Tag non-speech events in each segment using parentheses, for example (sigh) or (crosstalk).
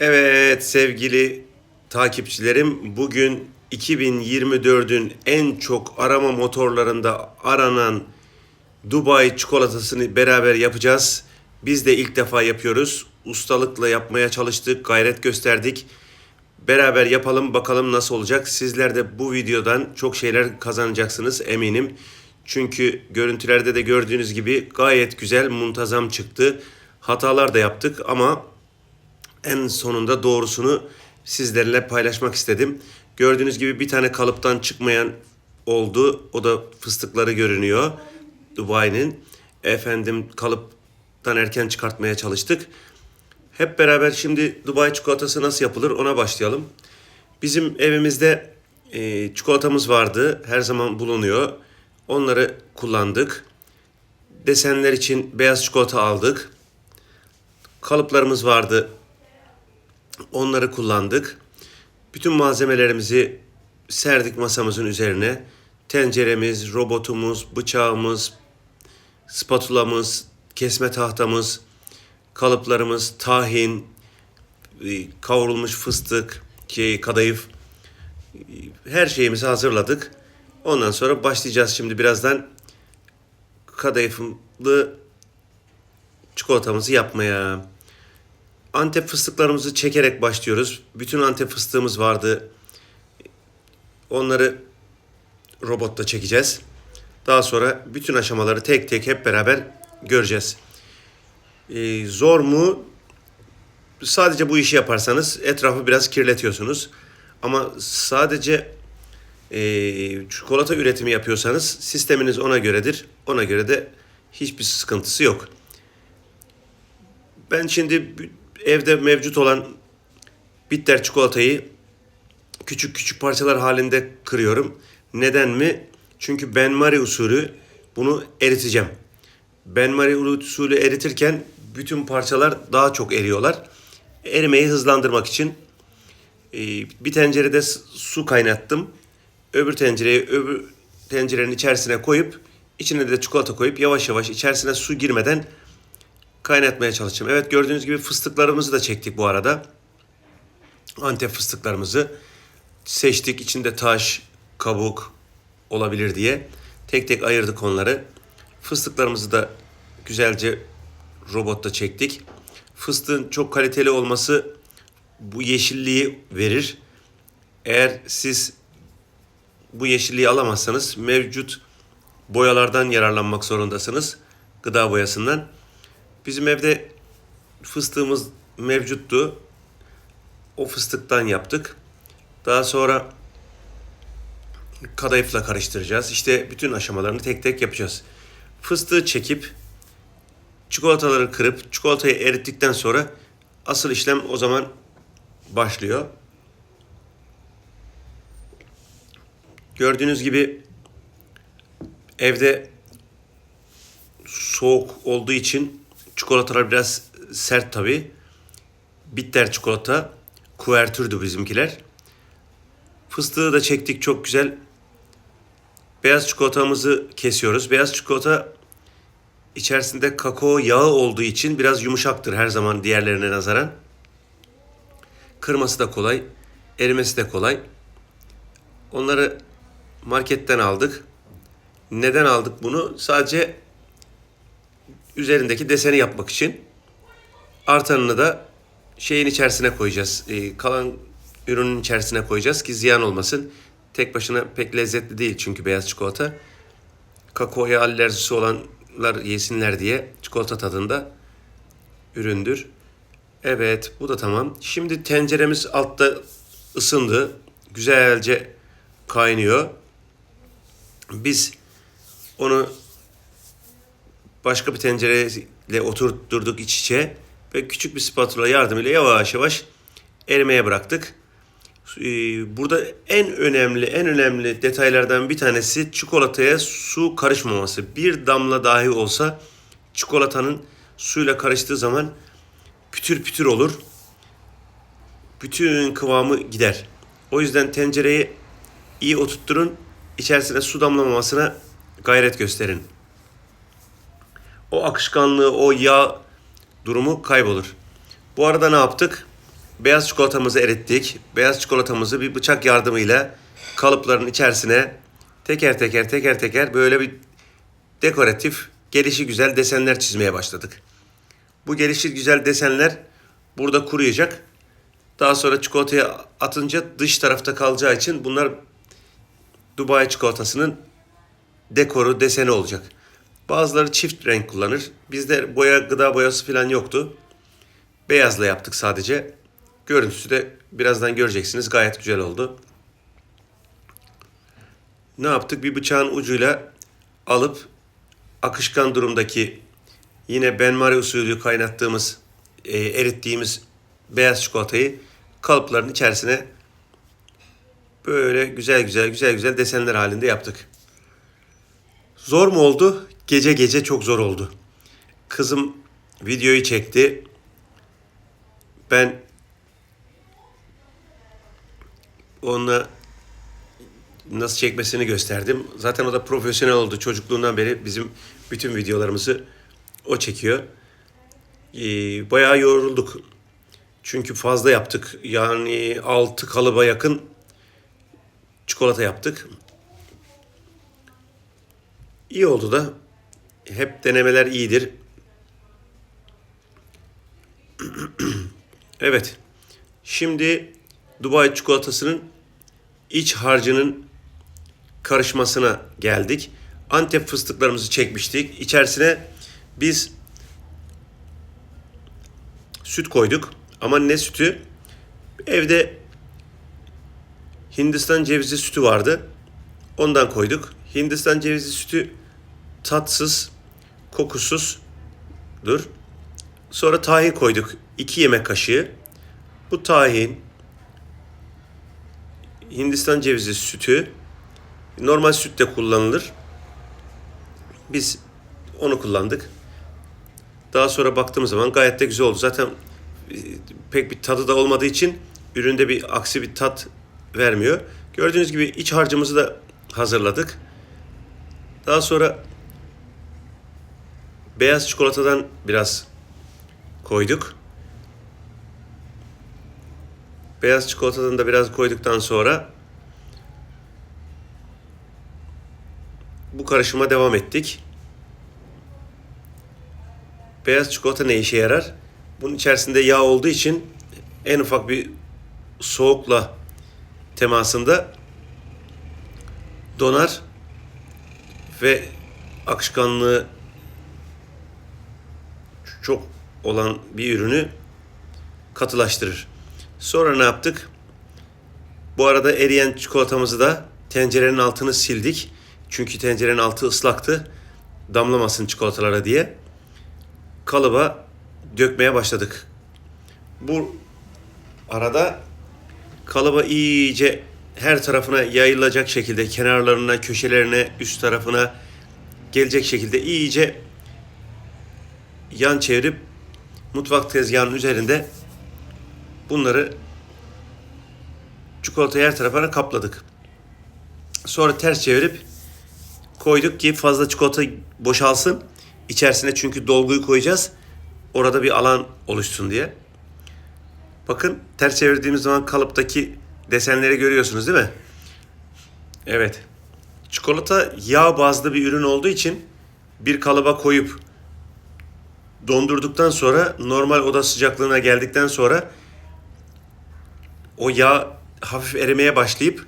Evet sevgili takipçilerim bugün 2024'ün en çok arama motorlarında aranan Dubai çikolatasını beraber yapacağız. Biz de ilk defa yapıyoruz. Ustalıkla yapmaya çalıştık, gayret gösterdik. Beraber yapalım bakalım nasıl olacak. Sizler de bu videodan çok şeyler kazanacaksınız eminim. Çünkü görüntülerde de gördüğünüz gibi gayet güzel, muntazam çıktı. Hatalar da yaptık ama en sonunda doğrusunu sizlerle paylaşmak istedim. Gördüğünüz gibi bir tane kalıptan çıkmayan oldu. O da fıstıkları görünüyor. Dubai'nin. Efendim kalıptan erken çıkartmaya çalıştık. Hep beraber şimdi Dubai çikolatası nasıl yapılır ona başlayalım. Bizim evimizde e, çikolatamız vardı. Her zaman bulunuyor. Onları kullandık. Desenler için beyaz çikolata aldık. Kalıplarımız vardı. Onları kullandık. Bütün malzemelerimizi serdik masamızın üzerine. Tenceremiz, robotumuz, bıçağımız, spatulamız, kesme tahtamız, kalıplarımız, tahin, e, kavrulmuş fıstık, kadayıf, e, her şeyimizi hazırladık. Ondan sonra başlayacağız şimdi birazdan kadayıflı çikolatamızı yapmaya. Antep fıstıklarımızı çekerek başlıyoruz. Bütün Antep fıstığımız vardı. Onları robotta çekeceğiz. Daha sonra bütün aşamaları tek tek hep beraber göreceğiz. Ee, zor mu? Sadece bu işi yaparsanız etrafı biraz kirletiyorsunuz. Ama sadece e, çikolata üretimi yapıyorsanız sisteminiz ona göredir. Ona göre de hiçbir sıkıntısı yok. Ben şimdi evde mevcut olan bitter çikolatayı küçük küçük parçalar halinde kırıyorum. Neden mi? Çünkü benmari usulü bunu eriteceğim. Benmari usulü eritirken bütün parçalar daha çok eriyorlar. Erimeyi hızlandırmak için e, bir tencerede su kaynattım. Öbür tencereye öbür tencerenin içerisine koyup içine de çikolata koyup yavaş yavaş içerisine su girmeden kaynatmaya çalışacağım. Evet gördüğünüz gibi fıstıklarımızı da çektik bu arada. Antep fıstıklarımızı seçtik. İçinde taş, kabuk olabilir diye. Tek tek ayırdık onları. Fıstıklarımızı da güzelce robotta çektik. Fıstığın çok kaliteli olması bu yeşilliği verir. Eğer siz bu yeşilliği alamazsanız mevcut boyalardan yararlanmak zorundasınız. Gıda boyasından. Bizim evde fıstığımız mevcuttu. O fıstıktan yaptık. Daha sonra kadayıfla karıştıracağız. İşte bütün aşamalarını tek tek yapacağız. Fıstığı çekip çikolataları kırıp çikolatayı erittikten sonra asıl işlem o zaman başlıyor. Gördüğünüz gibi evde soğuk olduğu için çikolatalar biraz sert tabi. Bitter çikolata. Kuvertürdü bizimkiler. Fıstığı da çektik çok güzel. Beyaz çikolatamızı kesiyoruz. Beyaz çikolata içerisinde kakao yağı olduğu için biraz yumuşaktır her zaman diğerlerine nazaran. Kırması da kolay, erimesi de kolay. Onları marketten aldık. Neden aldık bunu? Sadece üzerindeki deseni yapmak için. Artanını da şeyin içerisine koyacağız. Ee, kalan ürünün içerisine koyacağız ki ziyan olmasın. Tek başına pek lezzetli değil çünkü beyaz çikolata. Kakaoya alerjisi olanlar yesinler diye çikolata tadında üründür. Evet bu da tamam. Şimdi tenceremiz altta ısındı. Güzelce kaynıyor. Biz onu başka bir tencereyle oturtturduk iç içe ve küçük bir spatula yardımıyla yavaş yavaş erimeye bıraktık. Ee, Burada en önemli en önemli detaylardan bir tanesi çikolataya su karışmaması. Bir damla dahi olsa çikolatanın suyla karıştığı zaman pütür pütür olur. Bütün kıvamı gider. O yüzden tencereyi iyi oturtturun. İçerisine su damlamamasına gayret gösterin o akışkanlığı, o yağ durumu kaybolur. Bu arada ne yaptık? beyaz çikolatamızı erittik. Beyaz çikolatamızı bir bıçak yardımıyla kalıpların içerisine teker teker teker teker böyle bir dekoratif, gelişi güzel desenler çizmeye başladık. Bu gelişi güzel desenler burada kuruyacak. Daha sonra çikolataya atınca dış tarafta kalacağı için bunlar Dubai çikolatasının dekoru, deseni olacak. Bazıları çift renk kullanır. Bizde boya, gıda boyası falan yoktu. Beyazla yaptık sadece. Görüntüsü de birazdan göreceksiniz. Gayet güzel oldu. Ne yaptık? Bir bıçağın ucuyla alıp akışkan durumdaki yine benmari usulü kaynattığımız, e, erittiğimiz beyaz çikolatayı kalıpların içerisine böyle güzel güzel güzel güzel desenler halinde yaptık. Zor mu oldu? Gece gece çok zor oldu. Kızım videoyu çekti. Ben onunla nasıl çekmesini gösterdim. Zaten o da profesyonel oldu. Çocukluğundan beri bizim bütün videolarımızı o çekiyor. Ee, bayağı yorulduk. Çünkü fazla yaptık. Yani 6 kalıba yakın çikolata yaptık. İyi oldu da. Hep denemeler iyidir. (clears throat) evet. Şimdi Dubai çikolatasının iç harcının karışmasına geldik. Antep fıstıklarımızı çekmiştik. İçerisine biz süt koyduk. Ama ne sütü? Evde Hindistan cevizi sütü vardı. Ondan koyduk. Hindistan cevizi sütü tatsız, kokusuzdur. Sonra tahin koyduk. 2 yemek kaşığı. Bu tahin, Hindistan cevizi sütü, normal süt de kullanılır. Biz onu kullandık. Daha sonra baktığımız zaman gayet de güzel oldu. Zaten e, pek bir tadı da olmadığı için üründe bir aksi bir tat vermiyor. Gördüğünüz gibi iç harcımızı da hazırladık. Daha sonra beyaz çikolatadan biraz koyduk. Beyaz çikolatadan da biraz koyduktan sonra bu karışıma devam ettik. Beyaz çikolata ne işe yarar? Bunun içerisinde yağ olduğu için en ufak bir soğukla temasında donar ve akışkanlığı çok olan bir ürünü katılaştırır. Sonra ne yaptık? Bu arada eriyen çikolatamızı da tencerenin altını sildik. Çünkü tencerenin altı ıslaktı. Damlamasın çikolatalara diye. Kalıba dökmeye başladık. Bu arada kalıba iyice her tarafına yayılacak şekilde kenarlarına, köşelerine, üst tarafına gelecek şekilde iyice yan çevirip mutfak tezgahının üzerinde bunları çikolata her tarafına kapladık. Sonra ters çevirip koyduk ki fazla çikolata boşalsın. İçerisine çünkü dolguyu koyacağız. Orada bir alan oluşsun diye. Bakın ters çevirdiğimiz zaman kalıptaki desenleri görüyorsunuz değil mi? Evet. Çikolata yağ bazlı bir ürün olduğu için bir kalıba koyup dondurduktan sonra normal oda sıcaklığına geldikten sonra o yağ hafif erimeye başlayıp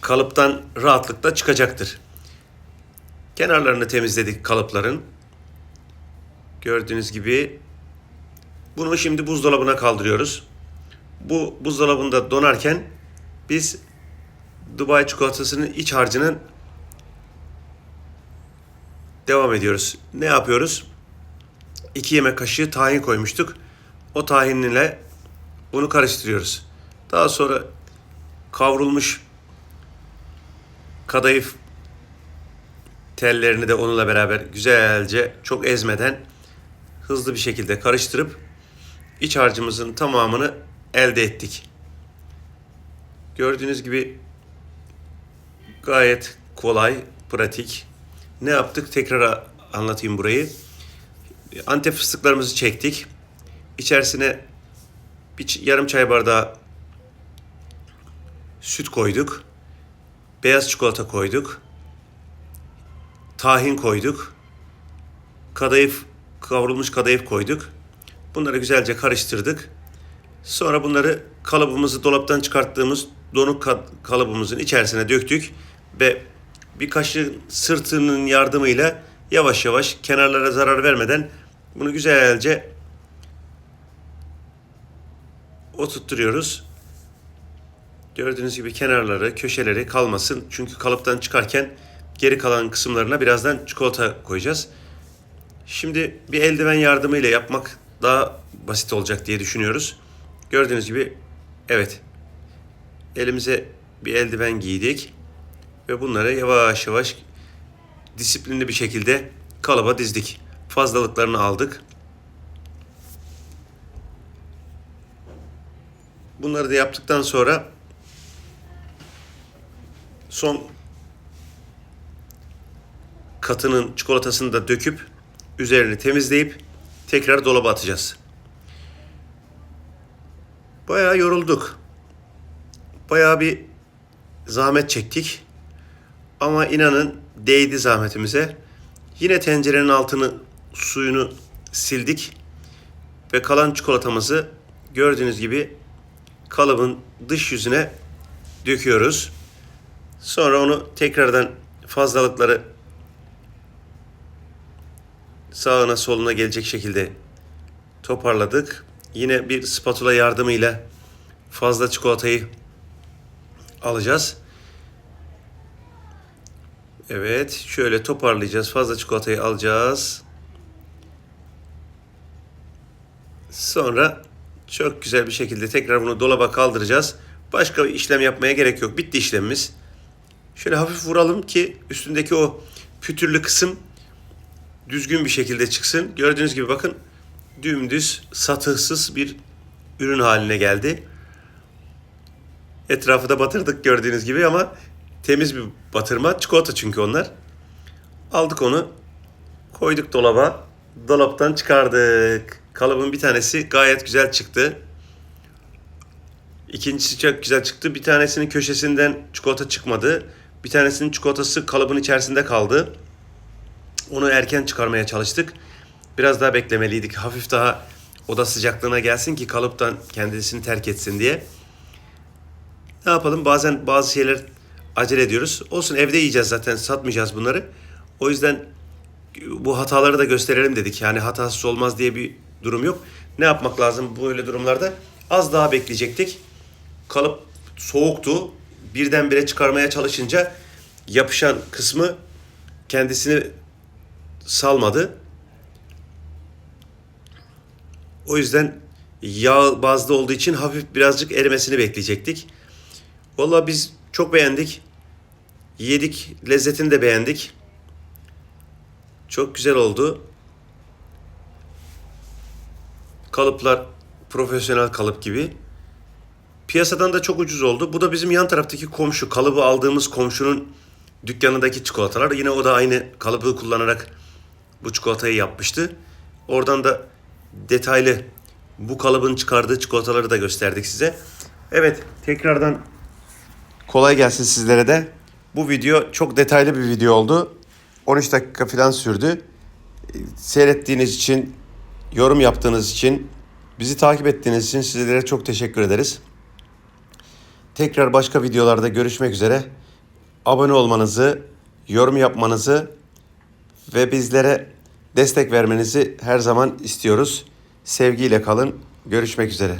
kalıptan rahatlıkla çıkacaktır. Kenarlarını temizledik kalıpların. Gördüğünüz gibi bunu şimdi buzdolabına kaldırıyoruz. Bu buzdolabında donarken biz Dubai çikolatasının iç harcının devam ediyoruz. Ne yapıyoruz? 2 yemek kaşığı tahin koymuştuk. O tahinle bunu karıştırıyoruz. Daha sonra kavrulmuş kadayıf tellerini de onunla beraber güzelce çok ezmeden hızlı bir şekilde karıştırıp iç harcımızın tamamını elde ettik. Gördüğünüz gibi gayet kolay, pratik. Ne yaptık? Tekrar anlatayım burayı. Antep fıstıklarımızı çektik. İçerisine bir yarım çay bardağı süt koyduk. Beyaz çikolata koyduk. Tahin koyduk. Kadayıf, kavrulmuş kadayıf koyduk. Bunları güzelce karıştırdık. Sonra bunları kalıbımızı dolaptan çıkarttığımız donuk ka- kalıbımızın içerisine döktük ve bir kaşığın sırtının yardımıyla yavaş yavaş kenarlara zarar vermeden bunu güzelce oturtturuyoruz. Gördüğünüz gibi kenarları, köşeleri kalmasın. Çünkü kalıptan çıkarken geri kalan kısımlarına birazdan çikolata koyacağız. Şimdi bir eldiven yardımıyla yapmak daha basit olacak diye düşünüyoruz. Gördüğünüz gibi evet elimize bir eldiven giydik ve bunları yavaş yavaş disiplinli bir şekilde kalıba dizdik. Fazlalıklarını aldık. Bunları da yaptıktan sonra son katının çikolatasını da döküp üzerini temizleyip tekrar dolaba atacağız. Bayağı yorulduk. Bayağı bir zahmet çektik. Ama inanın değdi zahmetimize. Yine tencerenin altını suyunu sildik ve kalan çikolatamızı gördüğünüz gibi kalıbın dış yüzüne döküyoruz. Sonra onu tekrardan fazlalıkları sağına soluna gelecek şekilde toparladık. Yine bir spatula yardımıyla fazla çikolatayı alacağız. Evet, şöyle toparlayacağız. Fazla çikolatayı alacağız. Sonra çok güzel bir şekilde tekrar bunu dolaba kaldıracağız. Başka bir işlem yapmaya gerek yok. Bitti işlemimiz. Şöyle hafif vuralım ki üstündeki o pütürlü kısım düzgün bir şekilde çıksın. Gördüğünüz gibi bakın dümdüz, satıhsız bir ürün haline geldi. Etrafı da batırdık gördüğünüz gibi ama temiz bir batırma. Çikolata çünkü onlar. Aldık onu, koyduk dolaba. Dolaptan çıkardık. Kalıbın bir tanesi gayet güzel çıktı. İkincisi çok güzel çıktı. Bir tanesinin köşesinden çikolata çıkmadı. Bir tanesinin çikolatası kalıbın içerisinde kaldı. Onu erken çıkarmaya çalıştık. Biraz daha beklemeliydik. Hafif daha oda sıcaklığına gelsin ki kalıptan kendisini terk etsin diye. Ne yapalım? Bazen bazı şeyler acele ediyoruz. Olsun evde yiyeceğiz zaten. Satmayacağız bunları. O yüzden bu hataları da gösterelim dedik. Yani hatasız olmaz diye bir durum yok. Ne yapmak lazım böyle durumlarda? Az daha bekleyecektik. Kalıp soğuktu. Birdenbire çıkarmaya çalışınca yapışan kısmı kendisini salmadı. O yüzden yağ bazlı olduğu için hafif birazcık erimesini bekleyecektik. Vallahi biz çok beğendik. Yedik, lezzetini de beğendik. Çok güzel oldu. Kalıplar profesyonel kalıp gibi. Piyasadan da çok ucuz oldu. Bu da bizim yan taraftaki komşu, kalıbı aldığımız komşunun dükkanındaki çikolatalar. Yine o da aynı kalıbı kullanarak bu çikolatayı yapmıştı. Oradan da detaylı bu kalıbın çıkardığı çikolataları da gösterdik size. Evet, tekrardan kolay gelsin sizlere de. Bu video çok detaylı bir video oldu. 13 dakika falan sürdü. Seyrettiğiniz için, yorum yaptığınız için, bizi takip ettiğiniz için sizlere çok teşekkür ederiz. Tekrar başka videolarda görüşmek üzere. Abone olmanızı, yorum yapmanızı ve bizlere destek vermenizi her zaman istiyoruz. Sevgiyle kalın. Görüşmek üzere.